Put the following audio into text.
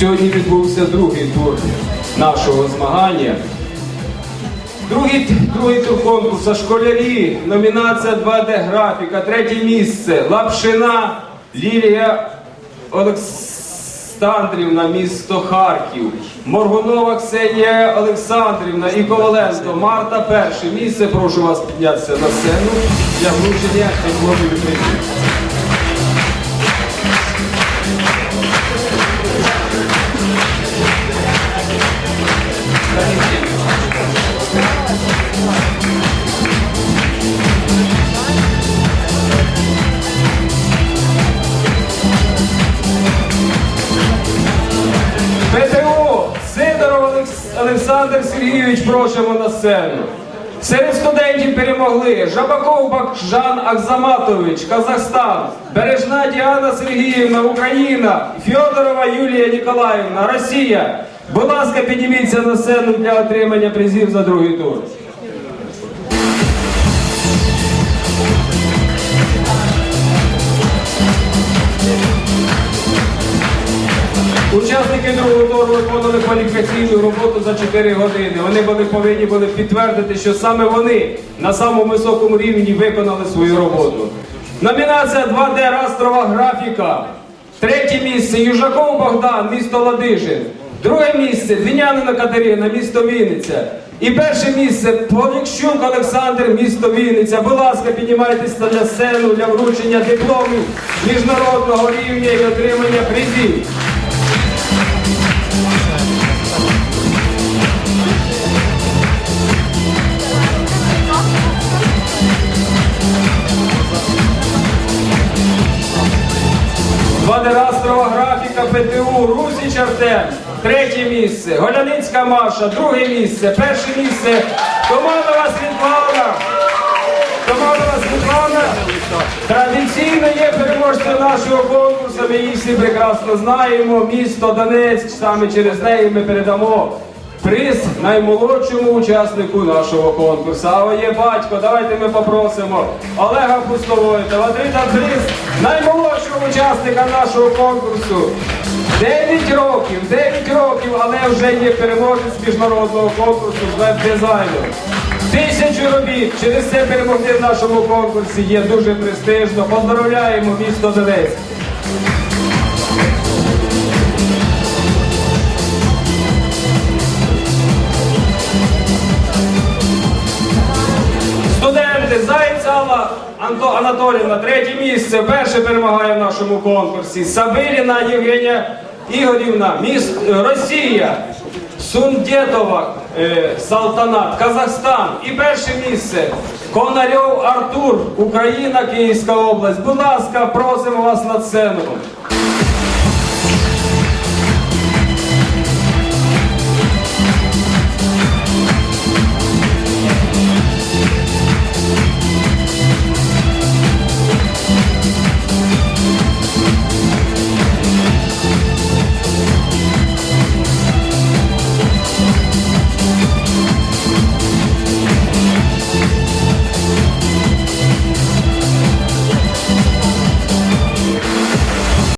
Сьогодні відбувся другий тур нашого змагання. Другий, другий тур конкурсу школярі, номінація 2D графіка, третє місце. Лапшина Лілія Олександрівна, місто Харків. Моргунова Ксенія Олександрівна і Коваленко Марта перше місце. Прошу вас піднятися на сцену для вручення дипломів Олександр Сергійович, просимо на сцену. Серед студентів перемогли Жабаков Бакжан Акзаматович, Казахстан, Бережна Діана Сергіївна, Україна, Фьодорова Юлія Ніколаївна, Росія. Будь ласка, підніміться на сцену для отримання призів за другий тур. Другого виконали кваліфікаційну роботу за 4 години. Вони були повинні були підтвердити, що саме вони на самому високому рівні виконали свою роботу. Номінація 2D растрова графіка. Третє місце Южаков Богдан, місто Ладижин. Друге місце Двінянина Катерина, місто Вінниця. І перше місце Полікщук Олександр, місто Вінниця. Будь ласка, піднімайтеся на сцену для вручення дипломів міжнародного рівня і отримання призів. Двадерастрова графіка ПТУ, Русіч Артем, третє місце, Голяницька Маша, друге місце, перше місце, Томанова Світлана. Томанова Світлана. Традиційно є переможцем нашого конкурсу, ми її всі прекрасно знаємо. Місто Донецьк, саме через неї ми передамо приз наймолодшому учаснику нашого конкурсу. А є батько, давайте ми попросимо Олега Пустовойтова отримати приз. наймолодшого учасника нашого конкурсу. 9 років, 9 років, але вже є переможець міжнародного конкурсу з веб-дизайну. Тисячу робіт через це перемогти в нашому конкурсі є дуже престижно. Поздравляємо місто Донецьк. Анто Анатоліївна, третє місце. Перше перемагає в нашому конкурсі. Сабиріна Євгенія Ігорівна, міст е, Росія. Сундєтова е, Салтанат, Казахстан. І перше місце. Конарьов Артур, Україна, Київська область. Будь ласка, просимо вас на сцену.